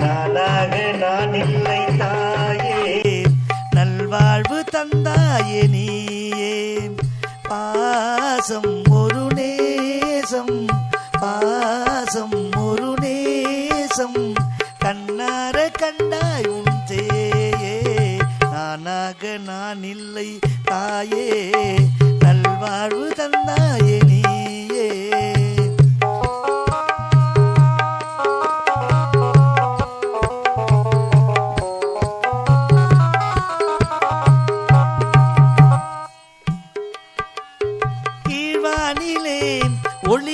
நானாக நான் இல்லை தாயே. நல்வாழ்வு தந்தாயே நீயே. பாசம் ஒரு நேசம் பாசம் ஒரு நேசம். கண்ணார கண்டாய் உன் சேயே நானாக நான் இல்லை தாயே. நல்வாழ்வு தந்தாயே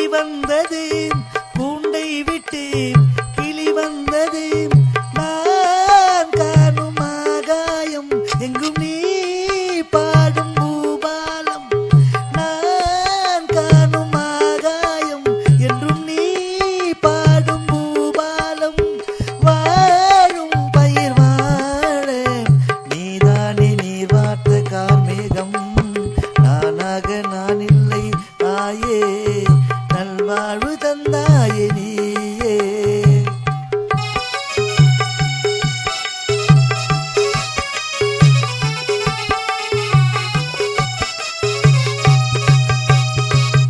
வந்தது. கூண்டை விட்டு வாழ்வு தந்தாயே நீயே.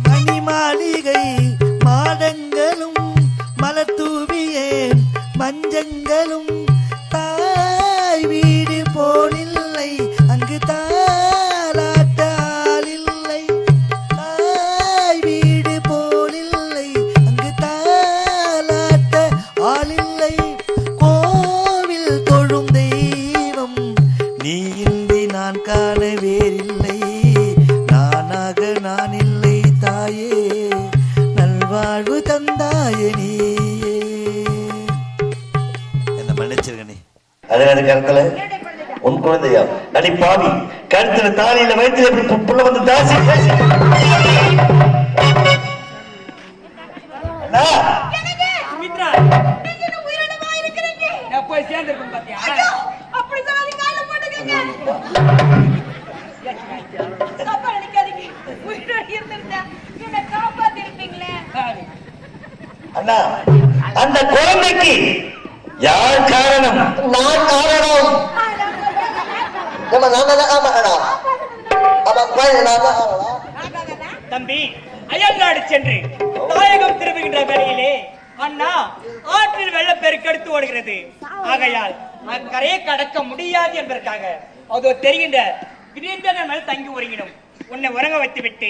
மணி மாளிகை மாடங்களும் மலர் மஞ்சங்களும் வேறில்லை நானாக நான் இல்லை தாயே. நல்வாழ்வு தந்தாயே நீயே. என்ன மன்னிச்சிருக்கனே அழகான கருத்துல உன் குழந்தையா? அடி பாவி கருத்துல தாலியில வயிற்றுல எப்படி புள்ள வந்து தாசி? சேர்ந்திருக்கேன் பாத்தியா? ஐயோ, அப்படி சொல்லாதீங்க, கால்ல போட்டுக்கங்க. தப்பா நினைக்காதீங்க. உயிரோட இருந்திருந்தா என்னை காப்பாத்திருப்பீங்களே. சரி. அண்ணா அந்த குழந்தைக்கு யார் காரணம் நான் காரணம் நம்ம நான் தான் தம்பி அயல்நாடு சென்று தாயகம் திரும்புகின்ற வேளையிலே அண்ணா ஆற்றில் வெள்ளப்பெருக்கு எடுத்து ஓடுகிறது ஆகையால் அக்கரையை கடக்க முடியாது என்பதற்காக அதோ தெரிகின்ற மேல் தங்கி உறங்கிடும். உன்னை உறங்க வைத்து விட்டு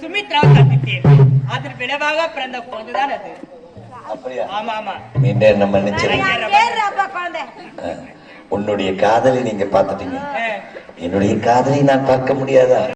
சுமித்ரா சந்தித்தேன் அதன் விளைவாக பிறந்த குழந்தைதான் அது. உன்னுடைய காதலை நீங்க பார்த்துட்டீங்க. ஆ. என்னுடைய காதலை நான் பார்க்க முடியாதா?